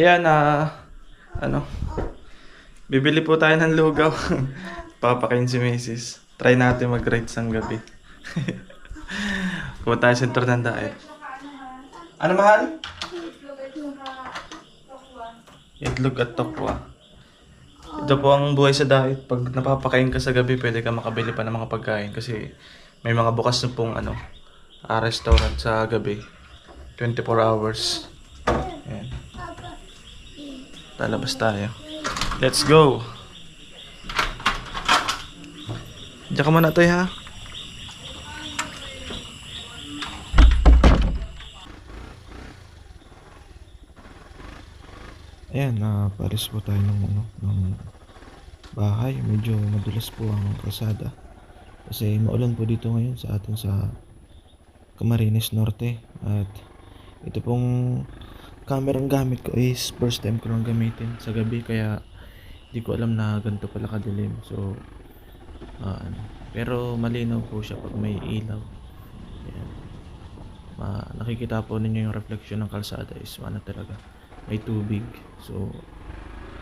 Ayan, ah, ano, bibili po tayo ng lugaw. Papakain si Mrs. Try natin mag-ride sang gabi. Pupunta tayo sa sentro ng diet. Ano mahal? Itlog at tokwa. Ito po ang buhay sa diet. Pag napapakain ka sa gabi, pwede ka makabili pa ng mga pagkain kasi may mga bukas na pong ano, ah, restaurant sa gabi. 24 hours. Ayan. Lalabas tayo. Let's go! Diyan ka muna tayo ha. Ayan, na pares po tayo ng, ano, ng bahay. Medyo madulas po ang kalsada. Kasi maulan po dito ngayon sa atin sa Camarines Norte. At ito pong kamerang gamit ko is first time ko lang gamitin sa gabi. Kaya hindi ko alam na ganito pala kadilim. So, ah, ano. Pero malinaw po siya pag may ilaw. Ayan. Ma nakikita po ninyo yung reflection ng kalsada is ano talaga may tubig. So,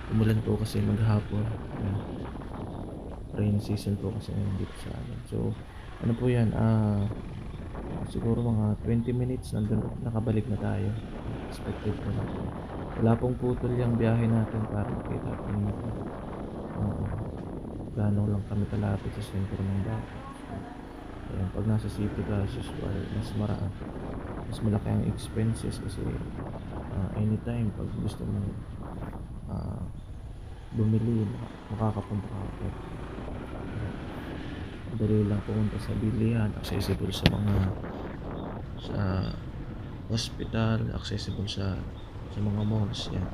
umulan po kasi maghapon. Ayan. Rainy season po kasi dito sa amin. So, ano po yan? Ah, siguro mga 20 minutes nandun, nakabalik na tayo. Expected po natin. Wala pong putol yung biyahe natin para makita po ninyo. Uh, gaano lang kami kalapit sa sentro ng Baco. So, ayan, pag nasa city ka, as usual, mas maraan. Mas malaki ang expenses kasi ah, anytime pag gusto mo ah, bumili, makakapunta ka. Ah, Madali lang pumunta sa bilihan, accessible sa mga sa hospital, accessible sa sa mga malls yan.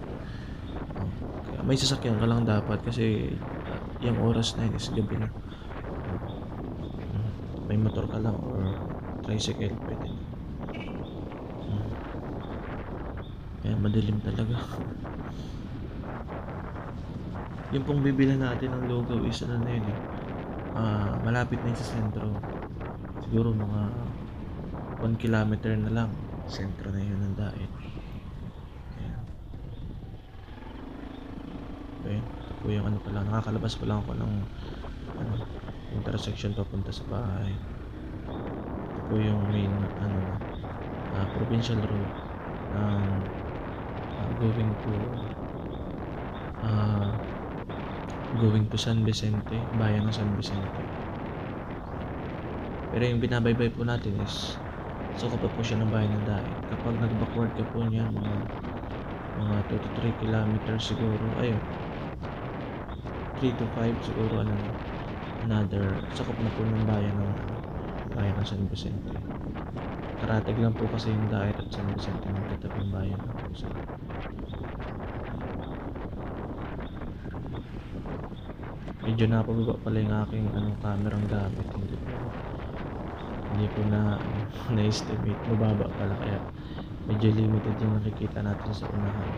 Kaya may sasakyan ka lang dapat kasi ah, yung oras na yun is gabi na. Ah, may motor ka lang or tricycle pwede. Ah. Kaya madilim talaga. yung pong bibili natin ng lugaw is ano na yun eh. Ah, malapit na yun sa sentro. Siguro mga 1 kilometer na lang. Sentro na yun ng daet. Ayan. Ito po yung ano pala. Nakakalabas pa lang ako ng ano, intersection papunta sa bahay. Ito po yung main ano ah, provincial road ng ah, going to ah going to San Vicente, bayan ng San Vicente. Pero yung binabaybay po natin is suko pa po siya ng bayan ng Daet. Kapag nag-backward ka po niyan, mga mga 2 to 3 kilometers siguro, ayun. 3 to 5 siguro, ano, another, sakop na po ng bayan ng bayan ng San Vicente. Karatig lang po kasi yung Daet at San Vicente magtatabing bayan ng po sila. medyo napababa pala yung aking ano, kamerang gamit hindi ko hindi ko na na-estimate. Mababa pala kaya medyo limited yung nakikita natin sa unahan.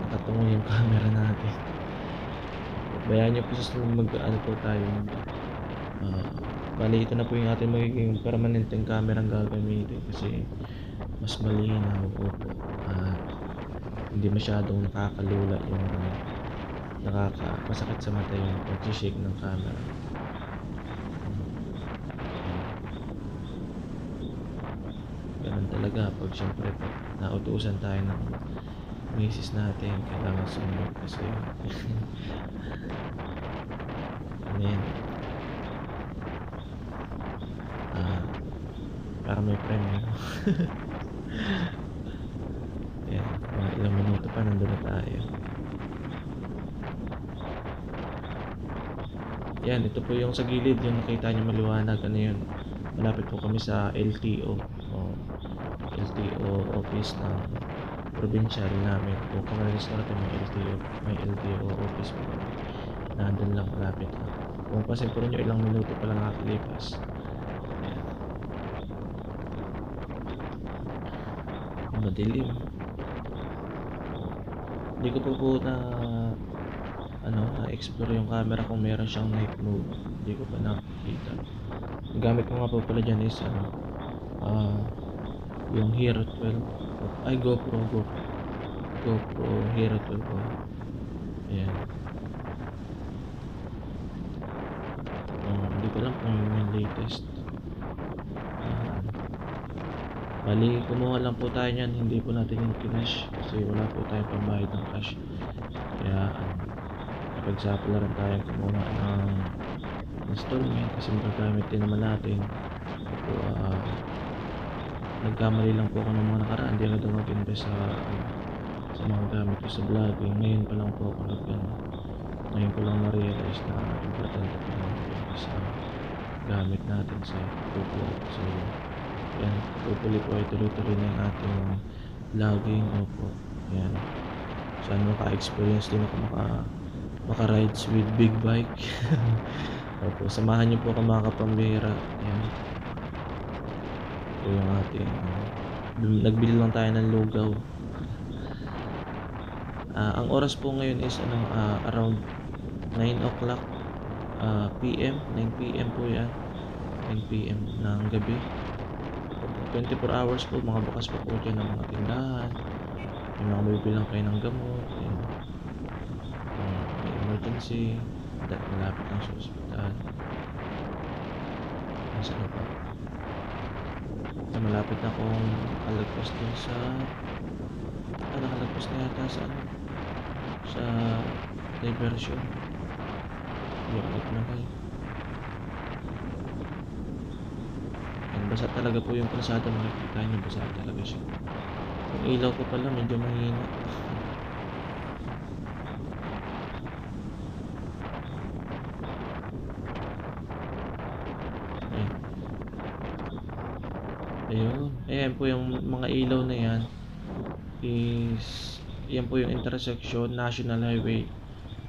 Nakatungo yung camera natin. Bayaan nyo po sa mag ano po tayo. Uh, bali ito na po yung ating magiging permanenteng kamerang gagamitin kasi mas malinaw. Po po at hindi masyadong nakakalula yung ano, nakaka masakit sa mata yung pag-shake ng camera. Talaga pag syempre pag nautusan tayo ng misis natin kailangan sumunod kasi ano yan? Ah para may premyo. Yan mga ilang minuto pa nandun na tayo. Yan, ito po yung sa gilid, yung nakita nyo maliwanag, ano yun. Malapit po kami sa LTO. O, LTO office ng provincial namin. Kung Camarines Norte may LTO, may LTO office po kami. Nandun lang malapit lang. Kung pasin po rin nyo ilang minuto pa lang nakakalipas. Ayan. Madilim. Hindi ko po po na ano, na-explore yung camera kung meron siyang night mode. Hindi ko pa nakikita. Gamit ko nga po pala dyan is ano, ah, yung Hero 12. Ay, GoPro, GoPro. GoPro Hero 12 Pro. Ayan. Um, hindi ko alam kung yun yung latest. Ayan. Bali, kumuha lang po tayo niyan. Hindi po natin yung kinash kasi wala po tayong pambayad ng cash. Kaya, um, napagsapalaran tayo kumuha ng installment kasi magagamit din naman natin. Ito, ah, nagkamali lang po ako ng mga nakaraan. Hindi agad ako mag-invest sa, ano, sa mga gamit ko sa vlogging. Ngayon pa lang po ako nag, ano, ngayon ko lang na-realize na importante po lang po sa gamit natin sa vlog. So, yan. Hopefully po ay tuloy-tuloy na yung ating vlogging. Opo. Yan. Sana maka-experience din ako maka maka-rides with big bike. Opo. Samahan niyo po ako mga kapambira. Yan. Ito yung ating ano, nagbili lang tayo ng lugaw. Ah, ang oras po ngayon is ano ah, around 9 o'clock ah, PM, 9 PM po 'yan. 9 PM ng gabi. 24 hours po, mga bukas pa po dyan ng mga tindahan. May mga bibilang kayo ng gamot. Kung may emergency, da- malapit lang sa ospital. Nasa na pa? Malapit na akong alagpas dun sa ah, nakalagpas na yata sa ano sa diversion. Yung na kayo. Yan, basa talaga po yung kalsada makikita nyo basa talaga siya yung ilaw ko pala medyo mahina Ayan. ayun ayan po yung mga ilaw na yan is yan po yung intersection national highway.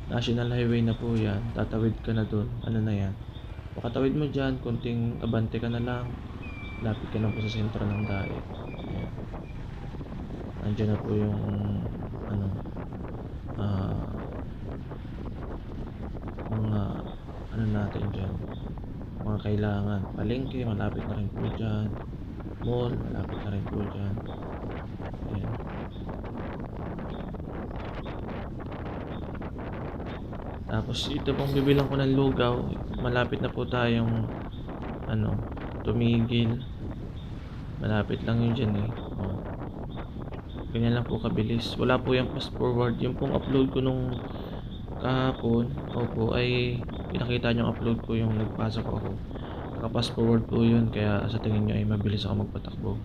National highway na po yan. Tatawid ka na dun. Ano na yan? Pakatawid mo dyan, konting abante ka na lang. Lapit ka na po sa sentro ng daet. Ayan. Nandiyan na po yung ano ah mga ano natin dyan. Mga kailangan. Palengke malapit na rin po dyan mall malapit na rin po dyan ayan Tapos ito pong bibilang ko ng lugaw, malapit na po tayong ano, tumigil. Malapit lang yun dyan eh. Oh. Ganyan lang po kabilis. Wala po yung fast forward. Yung pong upload ko nung kahapon, opo, ay pinakita nyo upload ko yung nagpasok ako. Naka-fast forward po yun, kaya sa tingin nyo ay mabilis ako magpatakbo.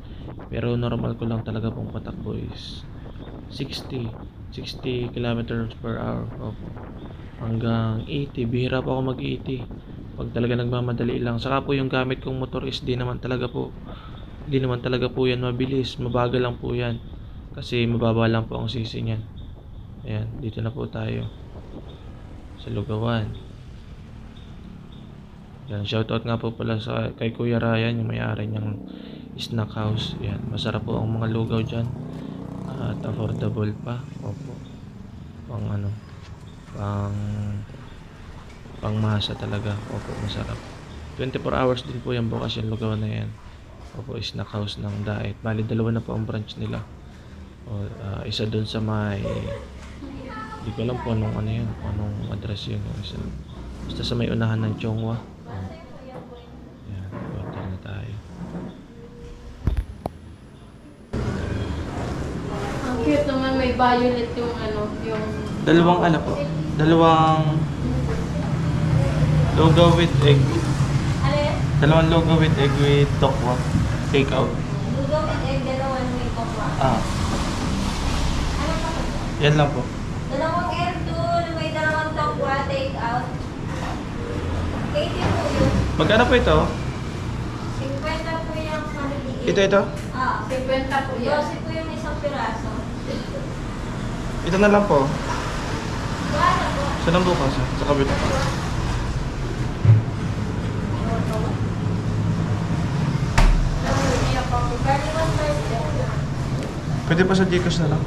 Pero normal ko lang talaga pong patakbo is 60, 60 kilometers per hour. Opo. Hanggang 80 bihira po ako mag 80 pag talaga nagmamadali lang. Saka po yung gamit kong motor is di naman talaga po di naman talaga po yan mabilis. Mabagal lang po yan. Kasi mababa lang po ang sisi niyan. Ayan dito na po tayo. Sa Lugawan yan shoutout nga po pala sa kay Kuya Ryan yung may-ari niyang snack house. Yan masarap po ang mga lugaw dyan. At affordable pa. Opo. Pang ano pang pangmasa talaga. Opo masarap. 24 hours din po yan bukas yung lugaw na yan. Opo snack house ng Daet bali dalawa na po ang branch nila. O, ah, isa dun sa may hindi ko alam po anong ano yun anong address yun. Isa basta sa may unahan ng Chongwa yan hotel na tayo Ang cute naman, may violet yung ano, yung... dalawang ano po dalawang lugaw with egg Ano yan? dalawang lugaw with egg with tokwa take out Lugaw with egg, dalawang may kokwa. ah Ano pa ba? yan lang po Dalawang airtool, may dalawang tokwa, take out. 80 po yun. magkano po ito 50 po yung maliliit. ito ito Ah, 50 po yun. 12 po yung isang piraso. Ito na lang po Wala po. Saan ang bukas? ah? Sa kabila. Pwede pa sa Gcash na lang.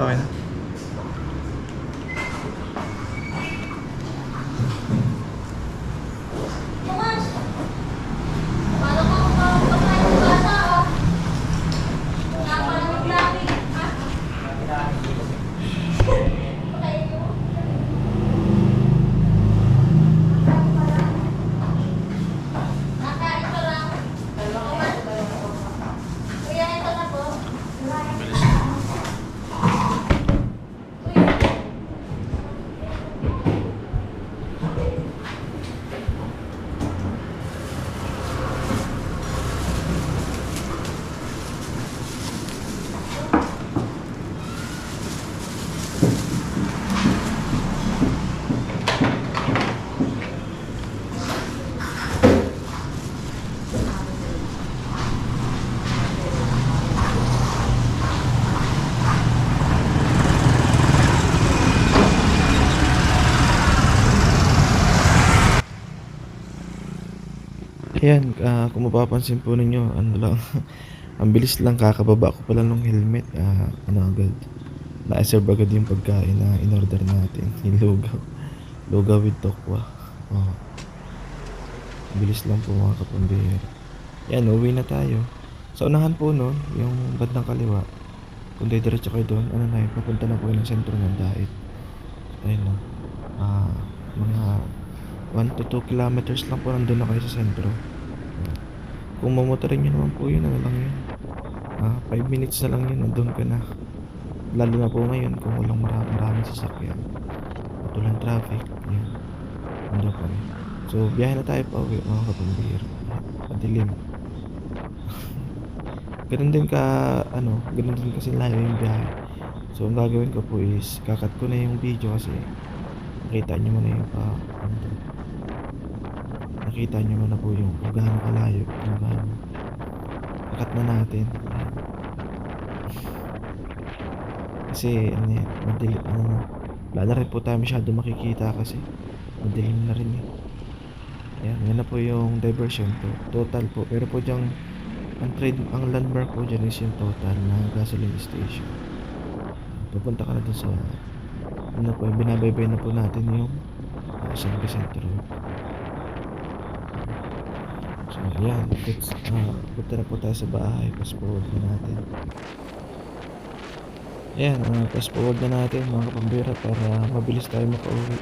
Rồi. Ayan, ah, kung mapapansin po ninyo, ano lang, ang bilis lang kakababa ko pala ng helmet, ah, ano agad, na-serve agad yung pagkain na in-order natin, yung lugaw, lugaw with tokwa. Oh. Bilis lang po mga kapambihira. Yan, uwi na tayo. Sa unahan po nun, yung bandang kaliwa, kung diretso kayo doon, ano na yun, papunta na po yun ng sentro ng Dait. Ayun lang. Ah, mga 1 to 2 kilometers lang po nandun na kayo sa sentro. Kung mamotorin nyo naman po yun, ano lang yun. Ah, 5 minutes na lang yun, nandun ka na. Lalo na po ngayon kung walang marami, maraming sasakyan. At traffic. Yan. Nandun ka na. So, biyahe na tayo pa uwi, mga kapambihira. Madilim. ganun din ka, ano, ganun din kasi layo yung biyahe. So, ang gagawin ko po is, kakat ko na yung video kasi nakita nyo mo na yung pa, ano. Nakita nyo mo na po yung kung gaano kalayo, kung gaano. Kakat na natin. Kasi, ano yan, madilim, ano na. Wala na rin po tayo masyado makikita kasi madilim na rin eh. Ayan, yan na po yung diversion po. Total po. Pero po diyang, ang trade, ang landmark po dyan is yung total na gasoline station. Pupunta ka na dun sa, ano po, binabaybay na po natin yung uh, San Vicente Road. So, ayan. Let's, uh, punta na po tayo sa bahay. Fast forward na natin. Ayan, uh, fast forward na natin mga kapambira para mabilis tayo makauwi.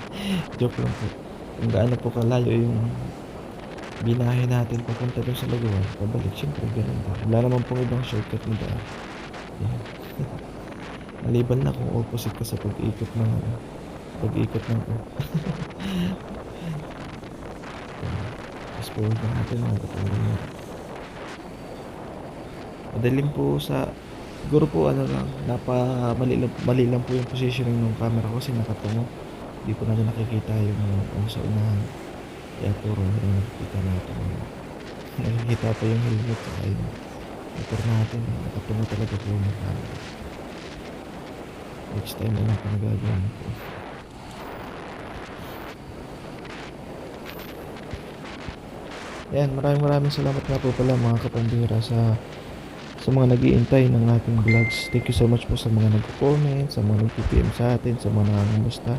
Joke lang po. Kung gaano po kalayo yung binahe natin papunta doon sa Laguan, pabalik, syempre ganun din. Wala naman pong ibang shortcut na daan. Ayan. Maliban na kung opposite ka sa pag-ikot ng ano, pag-ikot ng Forward na natin mga kapambira. Madaling po sa Siguro po ano lang, napa mali lang, mali lang po yung positioning ng camera ko kasi nakatungo. Hindi po natin nakikita yung ano sa unahan. Kaya puro na nakikita natin. Ano. Nakikita pa yung helmet sa yung motor natin. Nakatungo talaga po yung camera. Next time na lang po nagagawin ko. Yan, maraming maraming salamat nga po pala mga kapambira sa sa mga nag-iintay ng ating vlogs. Thank you so much po sa mga nag-comment, sa mga nag-PM sa atin, sa mga nangangamusta.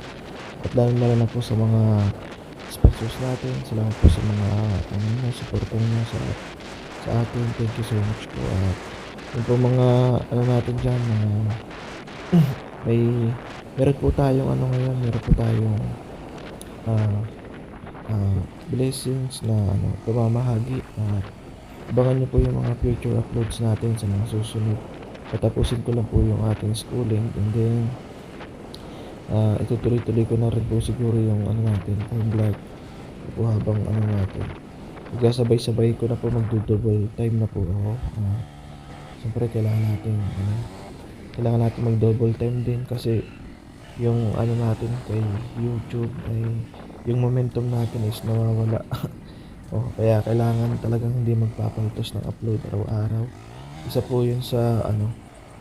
At lalo na na po sa mga sponsors natin. Salamat po sa mga ano na, supportan nyo sa, sa atin. Thank you so much po. At yung po mga ano natin dyan, mga may meron po tayong ano ngayon, meron po tayong ah ah, blessings na ano, pamamahagi at abangan nyo po yung mga future uploads natin sa mga susunod patapusin ko lang po yung ating schooling and then ah itutuloy-tuloy ko na rin po siguro yung ano natin, yung vlog po habang ano natin. Magkasabay-sabay ko na po magdo-double time na po ako. Ah, Siyempre kailangan natin ano, kailangan natin mag-double time din kasi yung ano natin kay YouTube ay yung momentum natin is nawawala. oh, kaya kailangan talagang hindi magpapaltos ng upload araw-araw. Isa po yun sa ano,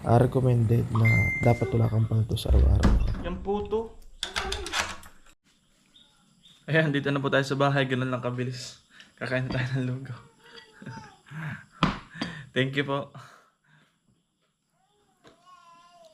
recommended na dapat wala kang paltos araw-araw. Yung puto. Ayan, dito na po tayo sa bahay. Ganun lang kabilis. Kakain tayo ng lugaw. Thank you po.